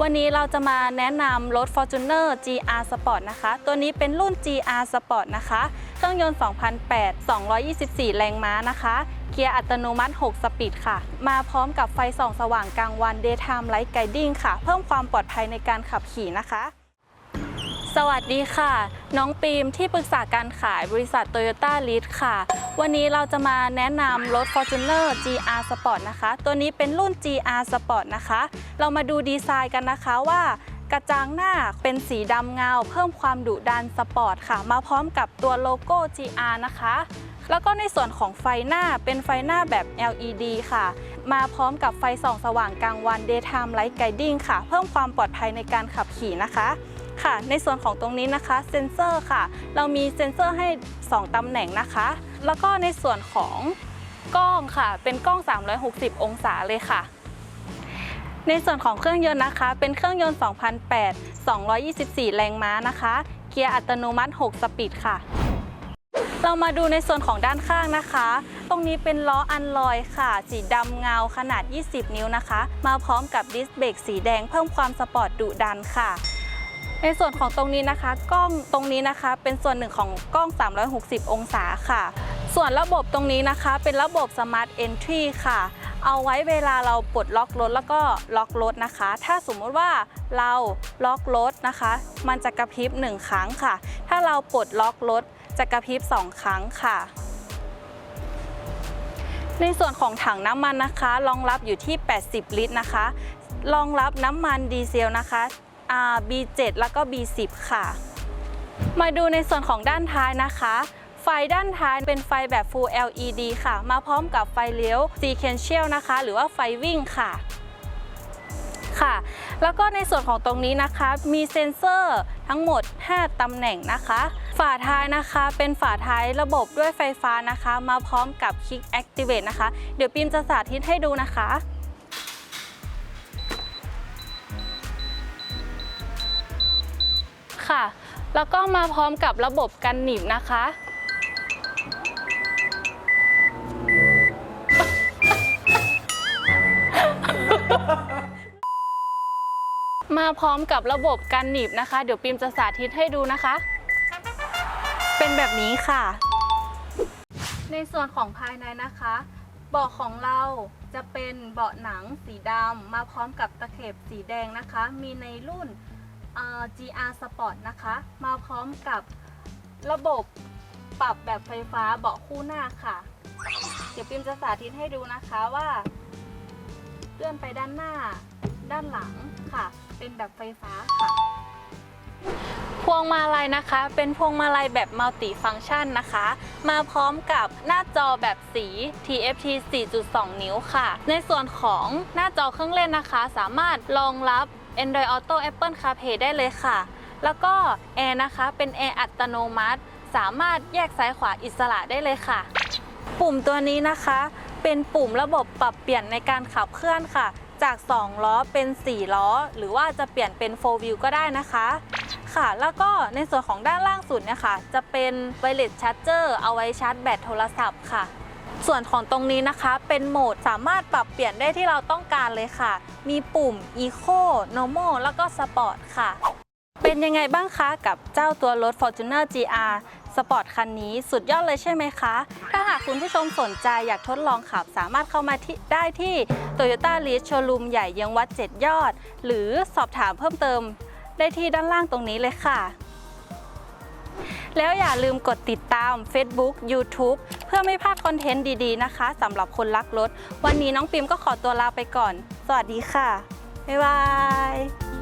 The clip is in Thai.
วันนี้เราจะมาแนะนำรถ Fortuner GR Sport นะคะ ตัวนี้เป็นรุ่น GR Sport นะคะ เครื่องยนต์ 2008 224 แรงม้านะคะ เกียร์อัตโนมัติ 6 สปีดค่ะ มาพร้อมกับไฟส่องสว่างกลางวัน Daytime Light Guiding ค่ะ เพิ่มความปลอดภัยในการขับขี่นะคะ สวัสดีค่ะ น้องปีมที่ปรึกษาการขายบริษัท Toyota l e a d ค่ะ วันนี้เราจะมาแนะนำรถ Fortuner GR Sport นะคะ ตัวนี้เป็นรุ่น GR Sport นะคะ เรามาดูดีไซน์กันนะคะว่ากระจังหน้าเป็นสีดำเงา เพิ่มความดุดันสปอร์ตค่ะ มาพร้อมกับตัวโลโก้ GR นะคะแล้วก็ในส่วนของไฟหน้าเป็นไฟหน้าแบบ LED ค่ะ มาพร้อมกับไฟส่องสว่างกลางวัน Daytime Light Guiding ค่ะ เพิ่มความปลอดภัยในการขับขี่นะคะ ค่ะ ในส่วนของตรงนี้นะคะเซ็นเซอร์ค่ะ เรามีเซ็นเซอร์ให้ 2 ตำแหน่งนะคะ แล้วก็ในส่วนของกล้องค่ะ เป็นกล้อง 360 องศาเลยค่ะ ในส่วนของเครื่องยนต์นะคะ เป็นเครื่องยนต์ 2008 224 แรงม้านะคะ เกียร์อัตโนมัติ 6 สปีดค่ะ เรามาดูในส่วนของด้านข้างนะคะ ตรงนี้เป็นล้ออันลอยค่ะ สีดำเงาขนาด 20 นิ้วนะคะ มาพร้อมกับดิสเบรกสีแดงเพิ่มความสปอร์ตดุดันค่ะ ในส่วนของตรงนี้นะคะ กล้องตรงนี้นะคะ เป็นส่วนหนึ่งของกล้อง 360 องศาค่ะ ส่วนระบบตรงนี้นะคะ เป็นระบบ Smart Entry ค่ะ เอาไว้เวลาเราปลดล็อกรถแล้วก็ล็อกรถนะคะ ถ้าสมมุติว่าเราล็อกรถนะคะ มันจะกระพริบหนึ่งครั้งค่ะ ถ้าเราปลดล็อกรถจะกระพริบสองครั้งค่ะในส่วนของถังน้ำมันนะคะ รองรับอยู่ที่ 80 ลิตรนะคะ รองรับน้ำมันดีเซลนะคะ อ่า B7 แล้วก็ B10 ค่ะ มาดูในส่วนของด้านท้ายนะคะ ไฟด้านท้ายเป็นไฟแบบ Full LED ค่ะ มาพร้อมกับไฟเลี้ยว Sequential นะคะ หรือว่าไฟวิ่งค่ะค่ะ แล้วก็ในส่วนของตรงนี้นะคะ มีเซ็นเซอร์ทั้งหมด 5 ตำแหน่งนะคะ ฝาท้ายนะคะเป็นฝาท้ายระบบด้วยไฟฟ้านะคะ มาพร้อมกับ Kick Activate นะคะ เดี๋ยวปิมจะสาธิตให้ดูนะคะ ค่ะ แล้วก็มาพร้อมกับระบบกันหนีบนะคะ มาพร้อมกับระบบกันหนีบนะคะ เดี๋ยวปิมจะสาธิตให้ดูนะคะ เป็นแบบนี้ค่ะ ในส่วนของภายในนะคะเบาะของเราจะเป็นเบาะหนังสีดำมาพร้อมกับตะเข็บสีแดงนะคะ มีในรุ่นเอ่อ GR Sport นะคะ มาพร้อมกับระบบปรับแบบไฟฟ้าเบาะคู่หน้าค่ะ เดี๋ยวปิมจะสาธิตให้ดูนะคะว่าเลื่อนไปด้านหน้า ด้านหลังค่ะ เป็นแบบไฟฟ้าค่ะ พวงมาลัยนะคะ เป็นพวงมาลัยแบบมัลติฟัง c t ชันนะคะ มาพร้อมกับหน้าจอแบบสี TFT 4.2 นิ้วค่ะ ในส่วนของหน้าจอเครื่องเล่นนะคะ สามารถรองรับ Android Auto Apple CarPlay ได้เลยค่ะ แล้วก็แอร์นะคะเป็นแอร์อัตโนมัติ สามารถแยกซ้ายขวาอิสระได้เลยค่ะ ปุ่มตัวนี้นะคะ เป็นปุ่มระบบปรับเปลี่ยนในการขับเคลื่อนค่ะ จาก 2 ล้อเป็น 4 ล้อ หรือว่าจะเปลี่ยนเป็น 4 wheel ก็ได้นะคะค่ะ แล้วก็ในส่วนของด้านล่างสุดเนี่ยค่ะ จะเป็น wireless charger เอาไว้ชาร์จแบตโทรศัพท์ค่ะ ส่วนของตรงนี้นะคะเป็นโหมดสามารถปรับเปลี่ยนได้ที่เราต้องการเลยค่ะ มีปุ่ม Eco Normal แล้วก็ Sport ค่ะ เป็นยังไงบ้างคะกับเจ้าตัวรถ Fortuner GR Sport คันนี้สุดยอดเลยใช่ไหมคะ ถ้าหากคุณผู้ชมสนใจอยากทดลองขับ สามารถเข้ามาที่ได้ที่ Toyota l e a d Showroom ใหญ่ยังวัด 7 ยอด หรือสอบถามเพิ่มเติมได้ที่ด้านล่างตรงนี้เลยค่ะ แล้วอย่าลืมกดติดตาม Facebook YouTube เพื่อไม่พลาดคอนเทนต์ดีๆนะคะสำหรับคนรักรถ วันนี้น้องปิมก็ขอตัวลาไปก่อน สวัสดีค่ะ บ๊ายบาย